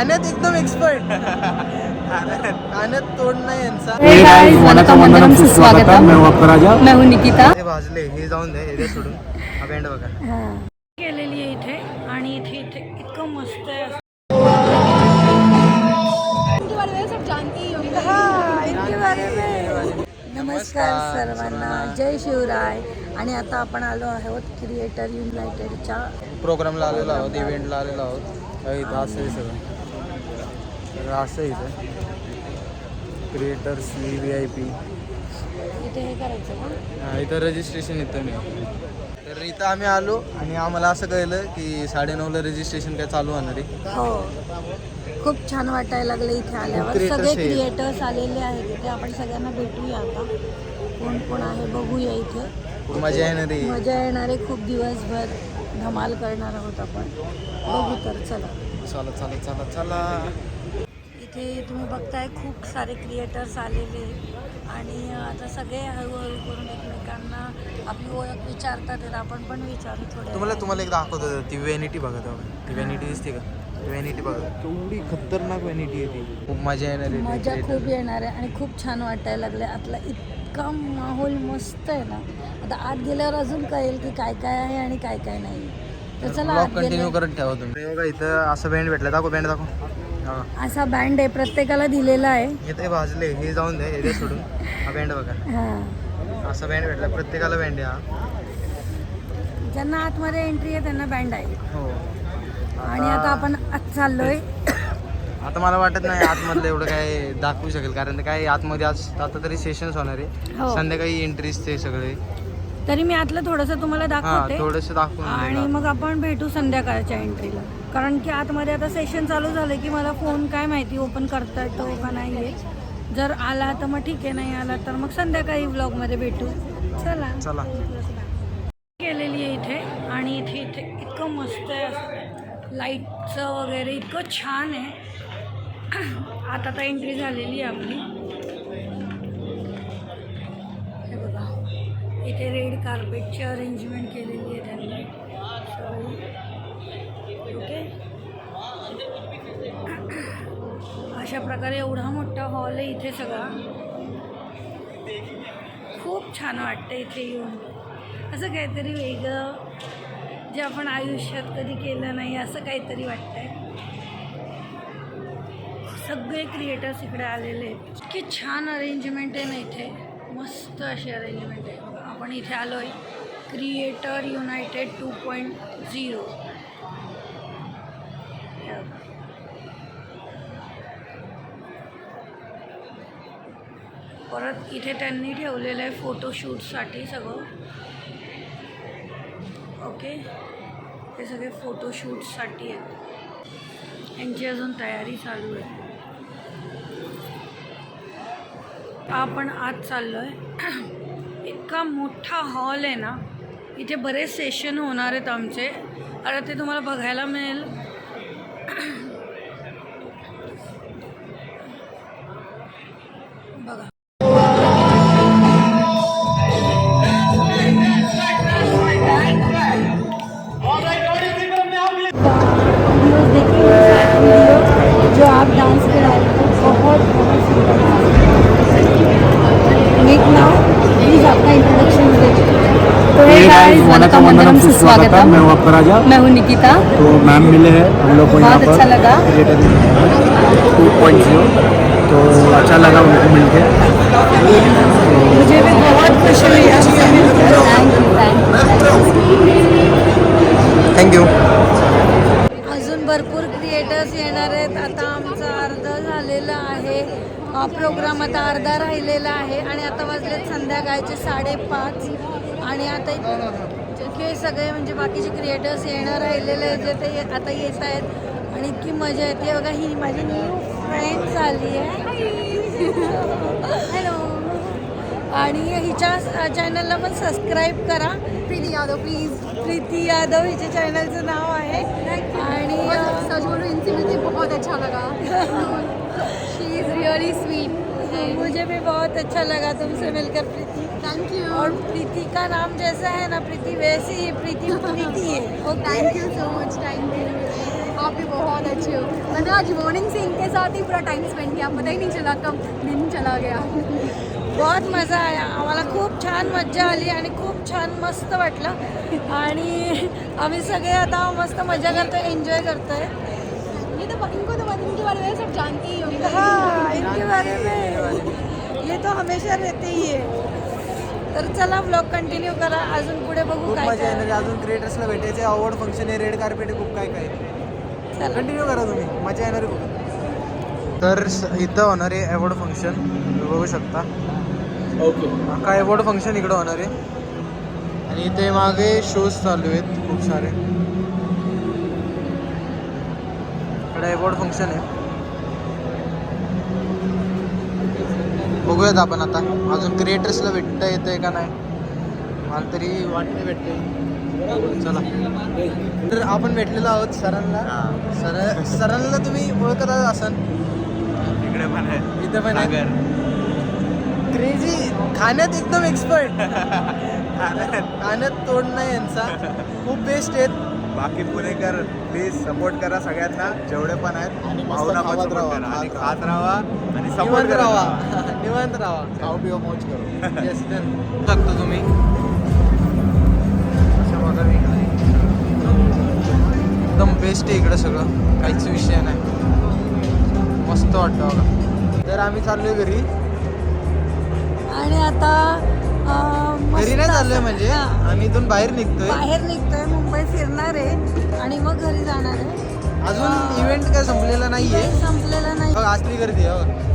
गाण्यात एकदम एक्सपर्ट गाण्यात तोड नाही यांचा. सुस्वागतम. मैं हूं हूं निकिता. हे भाजले हे जाऊन दे हे सोडून. हा बँड बघा. केलेली आहे इथे आणि इथे इथे इतकं मस्त आहे. नमस्कार सर्वांना. जय शिवराय. आणि आता आपण आलो आहोत क्रिएटर युनायटेडच्या प्रोग्रामला आलेलो आहोत इव्हेंटला आलेलो आहोत. असं सगळं. सगळं असं आहे इथं. क्रिएटर्स व्ही आय पी इथे हे करायचं इथं रजिस्ट्रेशन येतं मी तर इथं आम्ही आलो आणि आम्हाला असं कळलं की साडेनऊला रजिस्ट्रेशन काय चालू होणार आहे. हो. खूप छान वाटायला लागले इथे आल्यावर. Creators सगळे आहेत. क्रिएटर्स आलेले आहेत इथे. आपण सगळ्यांना भेटूया आता. कोण कोण आहे बघूया इथे. खूप मजा येणार आहे. मजा येणारे खूप दिवसभर धमाल करणार आहोत आपण. बघू तर चला. चला चला चला चला. इथे तुम्ही बघताय खूप सारे क्रिएटर्स आलेले आणि आता सगळे हळूहळू करून एकमेकांना आपली ओळख विचारतात आहेत. आपण पण विचारू थोडे तुम्हाला तुम्हाला एक दाखवत होतं ती व्हॅनिटी बघा तेव्हा ती व्हॅनिटी दिसते का? व्हॅनिटी बघा. केवढी खतरनाक व्हॅनिटी आहे ती. खूप मजा येणार आहे मजा ते खूप येणार आहे आणि खूप छान वाटायला लागले आतला इतका माहोल मस्त आहे ना. आता आत गेल्यावर अजून कळेल की काय काय आहे आणि काय काय नाही. तर चला कंटिन्यू करत ठेवा तुम्ही. हे बघा इथं असं बँड भेटलं. दाखव बँड दाखव. असा बँड आहे प्रत्येकाला दिलेला आहे. इथे भाजले हे जाऊन दे हे दे सोडून. हा बँड बघा. हां. असा बँड भेटला प्रत्येकाला बँड आहे हा. ज्यांना आतमध्ये एंट्री आहे त्यांना बँड आहे. हो. आणि आता आपण आत चाललोय. आता मला वाटत नाही आतमधलं एवढं काय दाखवू शकेल कारण ते काय आतमध्ये आज आता तरी सेशन्स होणार आहे. हो. संध्याकाळी एंट्रीज ते सगळे. तरी मी आतलं थोडंसं तुम्हाला दाखवते. थोडंसं दाखवून आणि. मग आपण भेटू संध्याकाळच्या एंट्रीला कारण की आतमध्ये आता सेशन चालू झालं की मला फोन काय माहिती ओपन करता येतो का नाही जर आला तर मग ठीक आहे नाही आला तर मग संध्याकाळी व्लॉगमध्ये भेटू. चला. चला. केलेली आहे इथे. आणि इथे इथे इतकं मस्त आहे. लाईटचं वगैरे इतकं छान आहे. आता तर एंट्री झालेली आहे आपली. इथे रेड कार्पेटची अरेंजमेंट केलेली आहे त्यांनी. ओके अशा प्रकारे एवढा मोठा हॉल आहे इथे सगळा. खूप छान वाटतं इथे येऊन. असं काहीतरी वेगळं जे आपण आयुष्यात कधी केलं नाही असं काहीतरी वाटतंय. सगळे क्रिएटर्स इकडे आलेले आहेत. इतकी छान अरेंजमेंट आहे ना इथे. मस्त अशी अरेंजमेंट आहे. आपण इथे आलो आहे creator united two point zero परत इथे त्यांनी ठेवलेलं आहे फोटोशूटसाठी सगळं. ओके हे सगळे फोटोशूटसाठी आहेत. यांची अजून तयारी चालू आहे. आपण आज चाललो आहे इतका मोठा हॉल आहे ना इथे बरेच सेशन होणार आहेत आमचे. आता ते तुम्हाला बघायला मिळेल. आपका इंट्रोडक्शन तो वनकम वंदनम सुस्वागतम मैं हूँ आपका राजा। मैं हूँ निकिता। तो मैम मिले हैं हम लोग को यहाँ पर। अच्छा लगा। टू पॉइंट ज़ीरो तो अच्छा लगा उनको मिलके। प्रोग्राम आता अर्धा राहिलेला आहे आणि आता वाजलेत संध्याकाळचे साडेपाच. आणि आता इतके सगळे म्हणजे बाकीचे क्रिएटर्स येणं राहिलेले आहेत जे ते आता येत आहेत. आणि इतकी मजा येते. बघा ही माझी न्यू फ्रेंड झाली आहे. हॅलो आणि हिच्या चॅनलला पण सबस्क्राईब करा. प्रीती यादव प्लीज प्रीती यादव हिच्या चॅनलचं नाव आहे. आणि सच बोलो इनसे बहुत अच्छा लगा. इज़ रियली स्वीट मुझे भी बहुत अच्छा लगा तुमसे मिलकर प्रीति। थैंक यू और प्रीति का नाम जैसा है ना प्रीति वैसी ही प्रीति प्रीति है। Thank you so much thank you वहाँ पे बहुत अच्छे हो। मैंने आज मॉर्निंग से इनके साथ ही पूरा टाइम स्पेंड किया। पता ही नहीं चला कब दिन चला गया। बहुत मज़ा आया। आम्हाला खूप छान मज्जा आली आणि खूप छान मस्त वाटलं. आणि आम्ही सगळे आता मस्त मज़ा करतोय एन्जॉय करतोय. इनको तो इनके बारे में सब जानते ही होंगे हाँ इनके बारे में ये तो हमेशा रहते ही है तर चला ब्लॉग कंटिन्यू करा अजून पुढे बघू खूप काय मजा येणार आहे. अजून क्रिएटर्सला भेटायचे अवॉर्ड फंक्शन आहे रेड कार्पेट खूप काय काय चला कंटिन्यू करा तुम्ही मजा येणार आहे खूप तर स- इथं होणार आहे अवॉर्ड फंक्शन बघू शकता. ओके काय अवॉर्ड फंक्शन इकडं होणार आहे. आणि इथे मागे शोज चालू आहेत खूप सारे. इकडे अवॉर्ड फंक्शन आहे. बघूयात आपण आता. अजून क्रिएटर्सला भेटता येतंय का नाही? मला तरी वाटते भेटते चला. तर आपण भेटलेलो आहोत सरांना. सर सरांना तुम्ही ओळखत असाल. इकडे पण आहे. इथं पण आहे. क्रेझी खाण्यात एकदम एक्सपर्ट खाण्यात. तोड नाही यांचा. खूप बेस्ट आहेत. बाकी पुणेकर प्लीज सपोर्ट करा सगळ्यांना. जेवढे पण आहेत भावना पण खात support करा. आणि खात राहा आणि सपोर्ट निवांत करा राहा. निवांत राहा. खाऊ पिऊ मौज करो. येस शकतो तुम्ही. अशा प्रकारे इकडे एकदम बेस्ट आहे इकडं सगळं. काहीच विषय नाही. मस्त वाटतं बघा. तर आम्ही चाललोय घरी. आणि आता अं, मस्त घरी नाही चाललोय म्हणजे. आम्ही इथून बाहेर निघतोय. बाहेर निघतोय मुंबई फिरणार आहे आणि मग घरी जाणार आहे. अजून इव्हेंट काय संपलेला नाहीये. संपलेलं नाही. बघ असली गर्दी आहे बघ.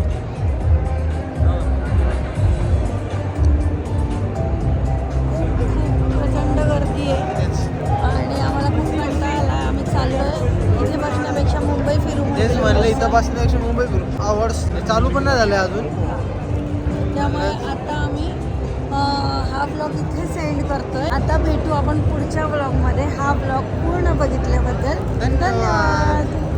खूप प्रचंड गर्दी आहे. तेच. आणि आम्हाला खूप कंटाळा आला. आम्ही चाललोय इथे बसण्यापेक्षा मुंबई फिरू तेच. म्हणलं इथं बसण्यापेक्षा मुंबई फिरू. अवॉर्ड्स चालू पण नाही झाले अजून. त्यामुळे आता आम्ही हा ब्लॉग इथे सेंड करतोय आता भेटू आपण पुढच्या ब्लॉगमध्ये हा ब्लॉग पूर्ण बघितल्याबद्दल धन्यवाद. धन्यवाद